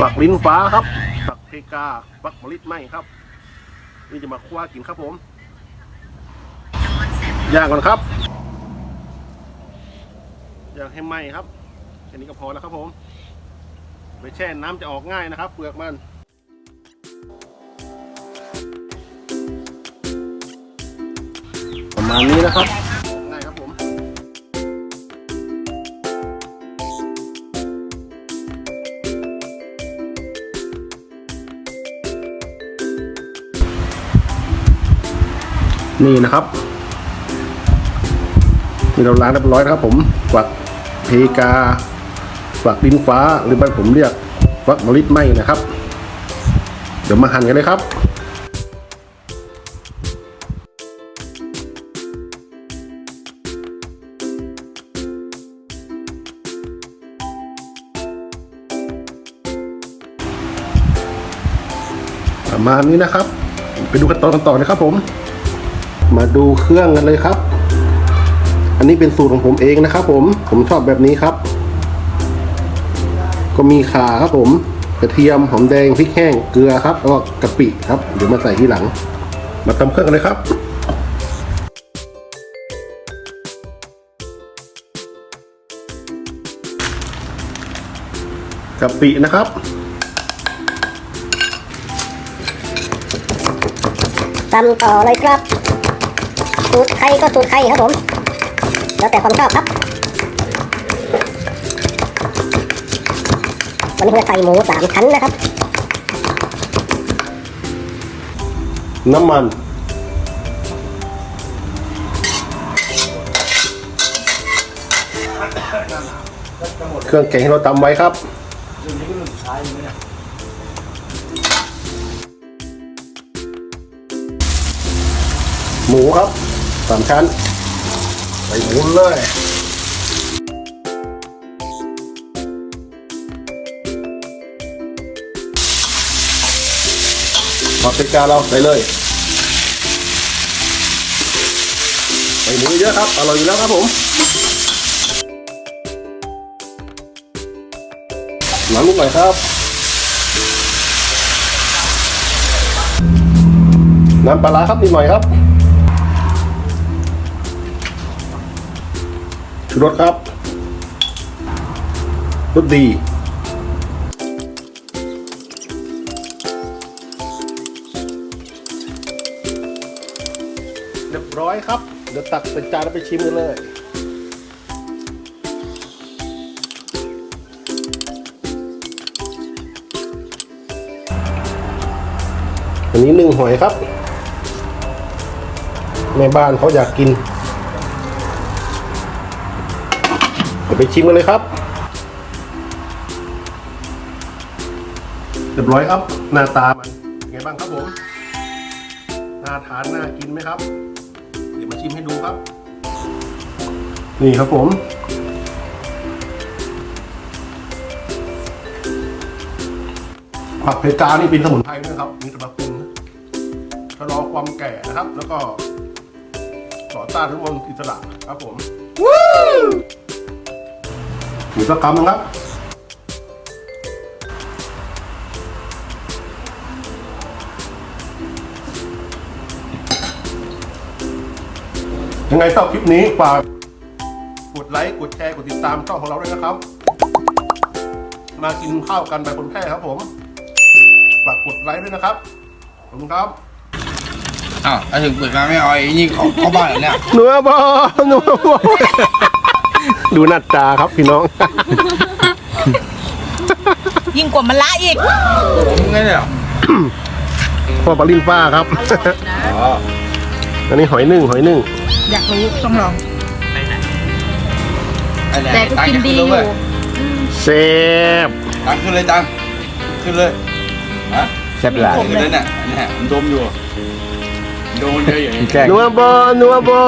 ฝักลิ้นฟ้าครับฝักเพกาฝักมลิไหมครับ นี่จะมาคว้ากินครับผมย่างก่อนครับย่างให้ไหมครับแค่นี้ก็พอแล้วครับผมไปแช่น้ำจะออกง่ายนะครับ เปลือกมันประมาณนี้นะครับ นี่นะครับนี่เราล้างเรียบร้อยนะครับ ผมฝักเพกาฝักดินฟ้าหรือบ้านผมเรียกฝักมะลิไหมนะครับ เดี๋ยวมาหั่นกันเลยครับ ประมาณนี้นะครับ ไปดูขั้นตอนกันต่อนะครับผม มาดูเครื่องกันเลยครับ อันนี้เป็นสูตรของผมเองนะครับ ผม ผมชอบแบบนี้ครับ ก็มีข่าครับผม กระเทียม หอมแดง พริกแห้ง เกลือครับ แล้วก็กะปิครับ เดี๋ยวมาใส่ที่หลัง มาทำเครื่องกันเลยครับกะปินะครับ ตำต่อเลยครับ สูตรใครก็สูตรใครครับผม แล้วแต่ความชอบครับ วันนี้เราใส่หมูสามชั้นนะครับ น้ำมัน เครื่องแกงที่เราตำไว้ครับหมูครับ สามชั้นใส่หมูเลยปาปริกาเราใส่เลยใส่หมูเยอะครับอร่อยอยู่แล้วครับผมน้ำลูกหน่อยครับ น้ำปลาร้าครับนิดหน่อยครับ ชูรสครับรสดีเรียบร้อยครับ เดี๋ยวตักเป็นจานแล้วไปชิมกันเลยอันนี้หนึ่งหอยครับ แม่บ้านเขาอยากกิน ดี๋ยวไปชิมกันเลยครับเรียบร้อยครับหน้าตามันเป็นไงบ้างครับผมน่าทานน่ากินไหมครับ เดี๋ยวมาชิมให้ดูครับ นี่ครับผมผักเพกานี่เป็นสมุนไพรนะครับ มีสรรพคุณชะลอความแก่นะครับ แล้วก็ต่อต้านทุกมลอิสระครับผม หมูสักคำนะครับยังไงชอบคลิปนี้ฝากกดไลค์ กดแชร์ กดติดตามช่องของเราด้วยนะครับ มากินข้าวกันไปคนแค่ครับผม ฝากกดไลค์ด้วยนะครับ ขอบคุณครับ อ้าวถ้าถึงเปิดมาไม่เอาไอ้นี่เขาเข้าบ้านเหรอเนี่ย หนัวบอหนัวบอ ดูหน้าตาครับพี่น้อง ยิ่งกว่ามันละอีก ผมไงเนี่ยพ่อปลาลินฟ้าครับ อ๋ออันนี้หอยนึ่งหอยนึ่งอยากรู้ต้องลอง ไอ้เนี่ยแต่ก็ตังกินค์ดีขึ้นอเลยยู่เซฟตังค์ขึ้นเลยตังค์ขึ้นเลยฮะแซ่บหลาย ขึ้นเลยเนี่ยเนี่ยมันดมอยู่ดมมันเยอะอย่างนี้แกล้งนัวบอนัวบอ